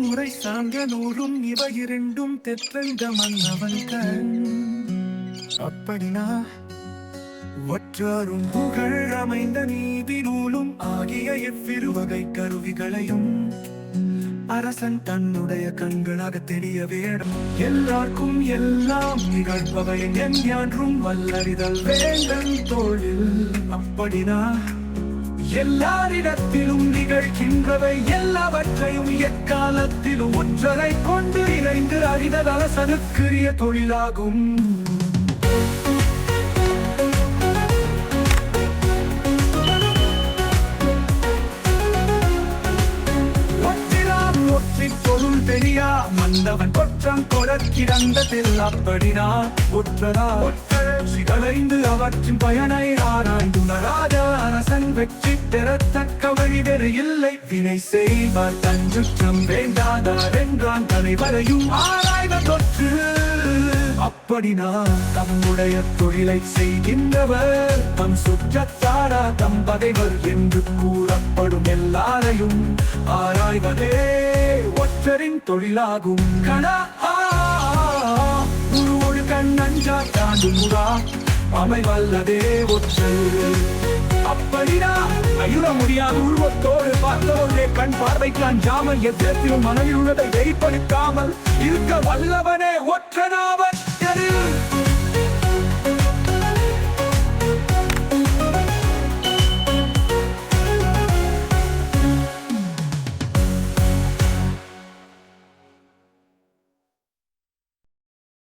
முறை சாங்க நூறும் இவை இரண்டும் தெற்றங்க மன்னவன் கண் அப்படினா ஒற்றாரும் புகழ் அமைந்த நீதி நூலும் ஆகிய எவ்விரு வகை கருவிகளையும் அரசன் தன்னுடைய கண்களாக தெரிய வேடும் எல்லாருக்கும் எல்லாம் நிகழ்பவை என்றும் வல்லறிதல் வேந்தன் தோழில் அப்படினா எல்லாரிடத்திலும் நிகழ்கின்றவை எல்லாவற்றையும் எக்காலத்திலும் ஒற்றரை கொண்டு இணைந்து அறிதல் அரசனுக்குரிய தொழிலாகும். ஒற்றினான் ஒற்றி பொருள் தெரியா மன்னவன் கொற்றம் கொடக்கிறந்ததில் அப்படினா ஒற்றரா ஒற்றரைந்து அவற்றின் பயனை ஆராய்ந்துணராத வெற்றி பெறத்தக்க வழிதெரு இல்லை. வினை செய்வார் தஞ்சுற்றம் வேண்டாதார் என்றான் தலைவரையும் ஆராய்ந்த தொற்று. அப்படினா தம்முடைய தொழிலை செய்கின்றவர். தம் சுற்றத்தாரா தம் பகைவர் என்று கூறப்படும் எல்லாரையும் ஆராய்வதே ஒற்றரின் தொழிலாகும். கணா குருவோடு கண்ணஞ்சா தாண்டு முறா அமை வல்லதே ஒற்று அப்படினா அயுற முடியாத உருவத்தோடு பார்த்தோடே கண் பார்வைக்கு அஞ்சாமல் எத்திரத்திலும் மனதில் உள்ளதை வெளிப்படுத்தாமல் இருக்க வல்லவனே ஒற்றனாவன்.